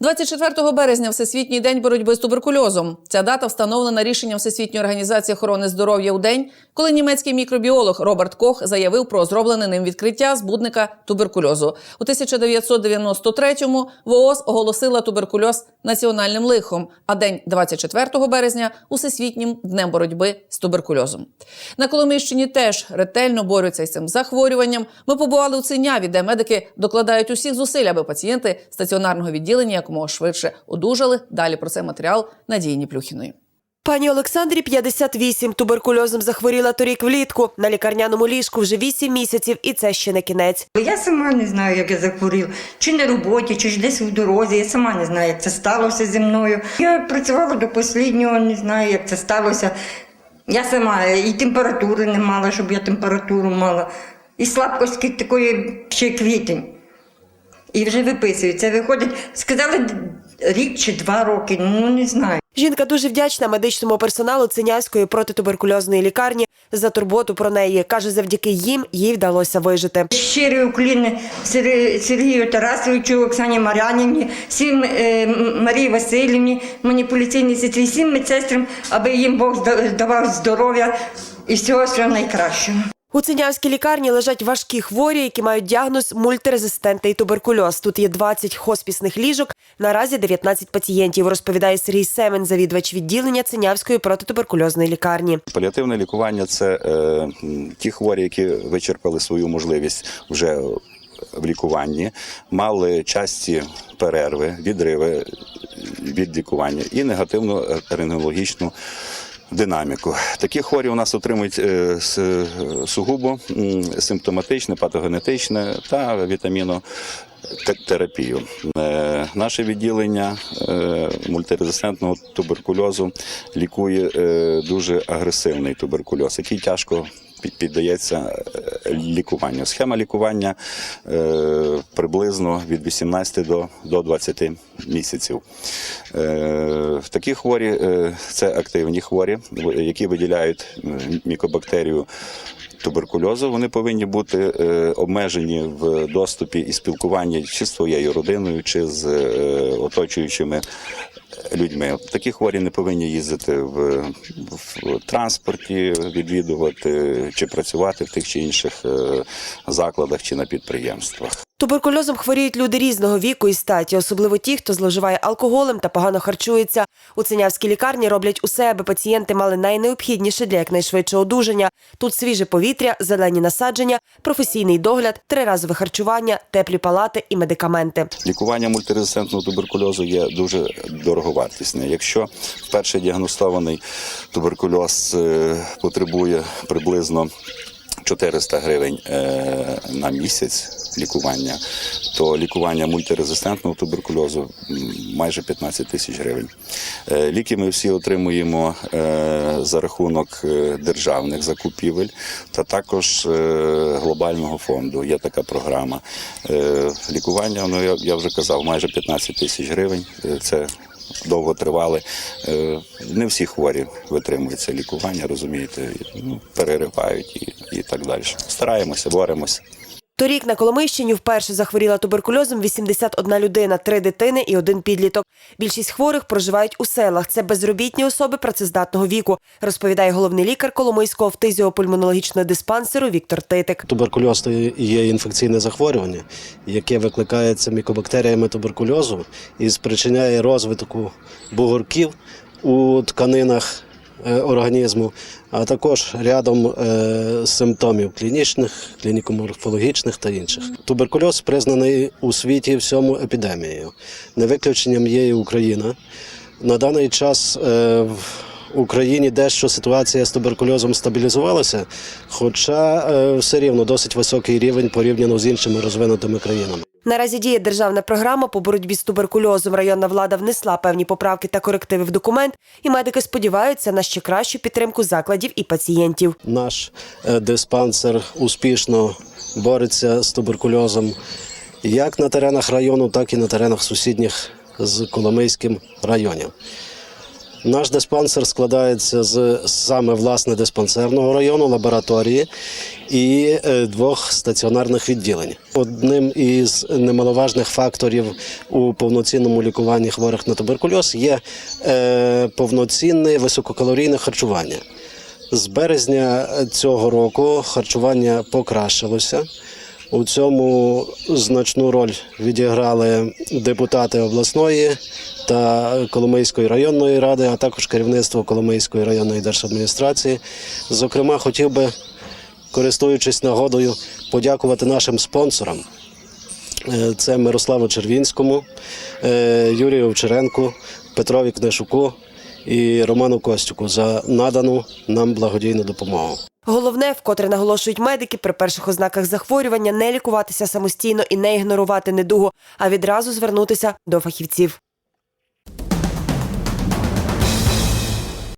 24 березня Всесвітній день боротьби з туберкульозом. Ця дата встановлена рішенням Всесвітньої організації охорони здоров'я у день, коли німецький мікробіолог Роберт Кох заявив про зроблене ним відкриття збудника туберкульозу. У 1993-му ВООЗ оголосила туберкульоз національним лихом, а день 24 березня усесвітнім днем боротьби з туберкульозом. На Коломийщині теж ретельно борються із цим захворюванням. Ми побували у Циняві, де медики докладають усіх зусиль, аби пацієнти стаціонарного відділення якомога швидше одужали. Далі про це матеріал Надії Ніплюхіної. Пані Олександрі 58, туберкульозом захворіла торік влітку. На лікарняному ліжку вже 8 місяців, і це ще не кінець. Я сама не знаю, як я захворіла. Чи на роботі, чи ж десь у дорозі. Я сама не знаю, як це сталося зі мною. Я працювала до останнього, не знаю, як це сталося. Я сама і температури не мала, щоб я температуру мала. І слабкості такої ще квітень. І вже виписують. Це виходить, сказали рік чи два роки, ну не знаю. Жінка дуже вдячна медичному персоналу Цинявської протитуберкульозної лікарні за турботу про неї. Каже, завдяки їм їй вдалося вижити. Щирі укліни Сер- Сергію Тарасовичу, Оксані Марянівні, всім е, Марії Васильівні, маніпуляційній сестрі, всім медсестрам, аби їм Бог давав здоров'я і всього всього найкращого. У Цинявській лікарні лежать важкі хворі, які мають діагноз мультирезистентний туберкульоз. Тут є 20 хоспісних ліжок. Наразі 19 пацієнтів, розповідає Сергій Семен, завідувач відділення Цинявської протитуберкульозної лікарні. Паліативне лікування це е, ті хворі, які вичерпали свою можливість вже в лікуванні, мали часті перерви, відриви від лікування і негативну рентгенологічну динаміку. Такі хворі у нас отримують е, сугубо симптоматичне, патогенетичне та вітамінотерапію. Терапію. Наше відділення е, мультирезистентного туберкульозу лікує е, дуже агресивний туберкульоз, який тяжко піддається е, лікуванню. Схема лікування е, приблизно від 18 до, до 20 місяців. Е, такі хворі це активні хворі, які виділяють мікобактерію туберкульозу. Вони повинні бути е, обмежені в доступі і спілкуванні чи з своєю родиною, чи з е, оточуючими людьми. Такі хворі не повинні їздити в, в транспорті, відвідувати чи працювати в тих чи інших е, закладах чи на підприємствах. Туберкульозом хворіють люди різного віку і статі, особливо ті, хто зловживає алкоголем та погано харчується. У Цинявській лікарні роблять усе, аби пацієнти мали найнеобхідніше для якнайшвидшого одужання. Тут свіже повітря, зелені насадження, професійний догляд, триразове харчування, теплі палати і медикаменти. Лікування мультирезистентного туберкульозу є дуже дороговартісне. Якщо вперше діагностований туберкульоз е, потребує приблизно 400 гривень е, на місяць лікування, то лікування мультирезистентного туберкульозу майже 15 тисяч гривень. Е, Ліки ми всі отримуємо е, за рахунок державних закупівель та також глобального фонду. Є така програма. Лікування, ну я, вже казав, майже 15 тисяч гривень. Це довго тривали. Е, Не всі хворі витримуються лікування, розумієте, ну, переривають і, і так далі. Стараємося, боремося. Торік на Коломийщині вперше захворіла туберкульозом 81 людина, три дитини і один підліток. Більшість хворих проживають у селах. Це безробітні особи працездатного віку, розповідає головний лікар Коломийського фтизіопульмонологічного диспансеру Віктор Титик. Туберкульоз є інфекційне захворювання, яке викликається мікобактеріями туберкульозу і спричиняє розвитку бугорків у тканинах організму, а також рядом е, симптомів клінічних, клініко-морфологічних та інших. Туберкульоз признаний у світі всьому епідемією. Не виключенням є і Україна. На даний час е, в Україні дещо ситуація з туберкульозом стабілізувалася, хоча е, все рівно досить високий рівень порівняно з іншими розвинутими країнами. Наразі діє державна програма по боротьбі з туберкульозом. Районна влада внесла певні поправки та корективи в документ, і медики сподіваються на ще кращу підтримку закладів і пацієнтів. Наш е, диспансер успішно бореться з туберкульозом як на теренах району, так і на теренах сусідніх з Коломийським районів. Наш диспансер складається з саме власне диспансерного району, лабораторії і е, двох стаціонарних відділень. Одним із немаловажних факторів у повноцінному лікуванні хворих на туберкульоз є е, повноцінне висококалорійне харчування. З березня цього року харчування покращилося. У цьому значну роль відіграли депутати обласної та Коломийської районної ради, а також керівництво Коломийської районної держадміністрації. Зокрема, хотів би, користуючись нагодою, подякувати нашим спонсорам. Е, Це Мирославу Червінському, е, Юрію Овчаренку, Петрові Книшуку і Роману Костюку за надану нам благодійну допомогу. Головне, вкотре наголошують медики, при перших ознаках захворювання не лікуватися самостійно і не ігнорувати недугу, а відразу звернутися до фахівців.